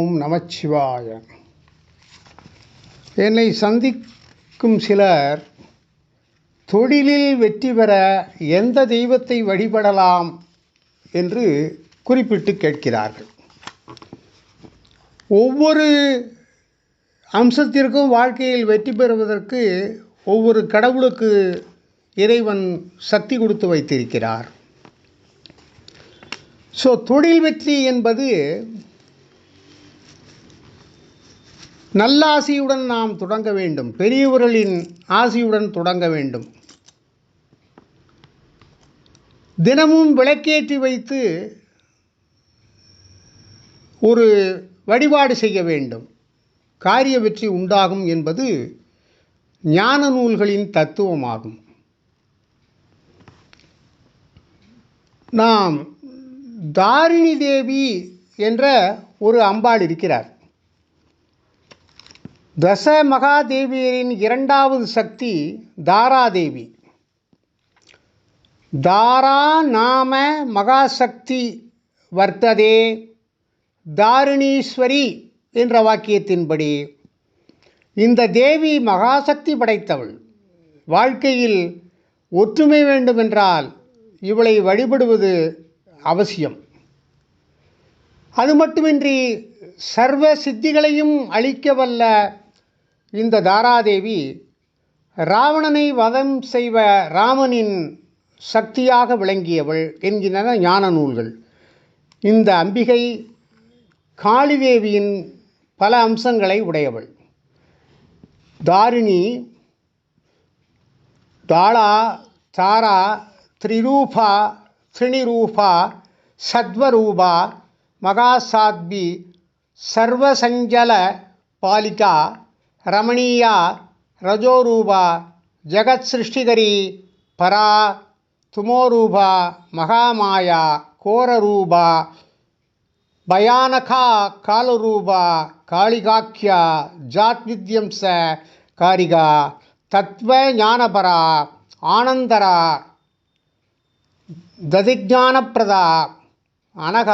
ஓம் நமச்சிவாய. என்னை சந்திக்கும் சிலர் தொழிலில் வெற்றி பெற எந்த தெய்வத்தை வழிபடலாம் என்று குறிப்பிட்டு கேட்கிறார்கள். ஒவ்வொரு அம்சத்திற்கும் வாழ்க்கையில் வெற்றி பெறுவதற்கு ஒவ்வொரு கடவுளுக்கு இறைவன் சக்தி கொடுத்து வைத்திருக்கிறார். ஸோ தொழில் வெற்றி என்பது நல்லாசியுடன் நாம் தொடங்க வேண்டும். பெரியவர்களின் ஆசியுடன் தொடங்க வேண்டும். தினமும் விளக்கேற்றி வைத்து ஒரு வழிபாடு செய்ய வேண்டும். காரிய வெற்றி உண்டாகும் என்பது ஞான நூல்களின் தத்துவமாகும். நாம் தாரிணி தேவி என்ற ஒரு அம்பாள் இருக்கிறார். தச மகாதேவியரின் இரண்டாவது சக்தி தாராதேவி. தாரா நாம மகாசக்தி வர்த்ததே தாரிணீஸ்வரி என்ற வாக்கியத்தின்படி இந்த தேவி மகாசக்தி படைத்தவள். வாழ்க்கையில் ஒற்றுமை வேண்டுமென்றால் இவளை வழிபடுவது அவசியம். அது மட்டுமின்றி சர்வ சித்திகளையும் அளிக்க வல்ல இந்த தாராதேவி ராவணனை வதம் செய்வ ராமனின் சக்தியாக விளங்கியவள் என்கின்றன ஞான நூல்கள். இந்த அம்பிகை காளிதேவியின் பல அம்சங்களை உடையவள். தாரிணி தாளா தாரா த்ரிரூபா திரிணிரூபா சத்வரூபா மகாசாத்வி சர்வசஞ்சல பாலிகா ರಮಣೀಯ ರಜೋರೂಪ ಜಗತ್ಸೃಷ್ಟಿಕರಿ ಪರಾ ತುಮೋರೂಪ ಮಹಾಮಾಯ ಕೋರರೂಪ ಭಯಾನಕ ಕಾಲರೂಪ ಕಾಳಿಗಾಖ್ಯ ಜಾತ್ವಿದ್ಯಂಸ ಕಾರಿಗ ತತ್ವಜ್ಞಾನಪರ ಆನಂದರ ದಧಿಜ್ಞಾನಪ್ರದ ಅನಘ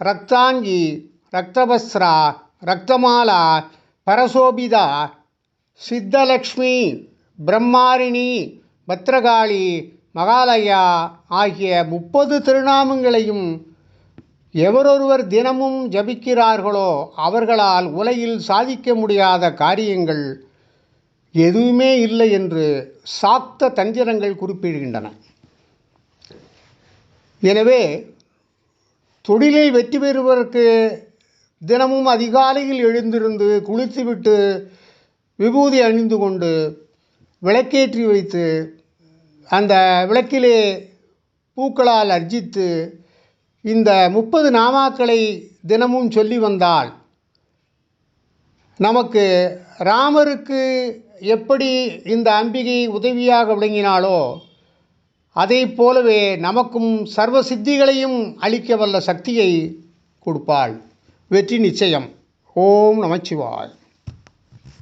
ರಕ್ತಾಂಗಿ ರಕ್ತವಸ್ತ್ರ ರಕ್ತಮಾಲ பரசோபிதா சித்தலக்ஷ்மி பிரம்மாரிணி பத்ரகாளி மகாலயா ஆகிய முப்பது திருநாமங்களையும் எவரொருவர் தினமும் ஜபிக்கிறார்களோ அவர்களால் உலகில் சாதிக்க முடியாத காரியங்கள் எதுவுமே இல்லை என்று சாக்த தந்திரங்கள் குறிப்பிடுகின்றன. எனவே தொழிலில் வெற்றி பெறுவதற்கு தினமும் அதிகாலையில் எழுந்திருந்து குளித்துவிட்டு விபூதி அணிந்து கொண்டு விளக்கேற்றி வைத்து அந்த விளக்கிலே பூக்களால் அர்ஜித்து இந்த முப்பது நாமாக்களை தினமும் சொல்லி வந்தால் நமக்கு ராமருக்கு எப்படி இந்த அம்பிகை உதவியாக விளங்கினாலோ அதை போலவே நமக்கும் சர்வ சித்திகளையும் அளிக்க வல்ல சக்தியை கொடுப்பாள். வெற்றி நிச்சயம். ஓம் நமச்சிவாய்.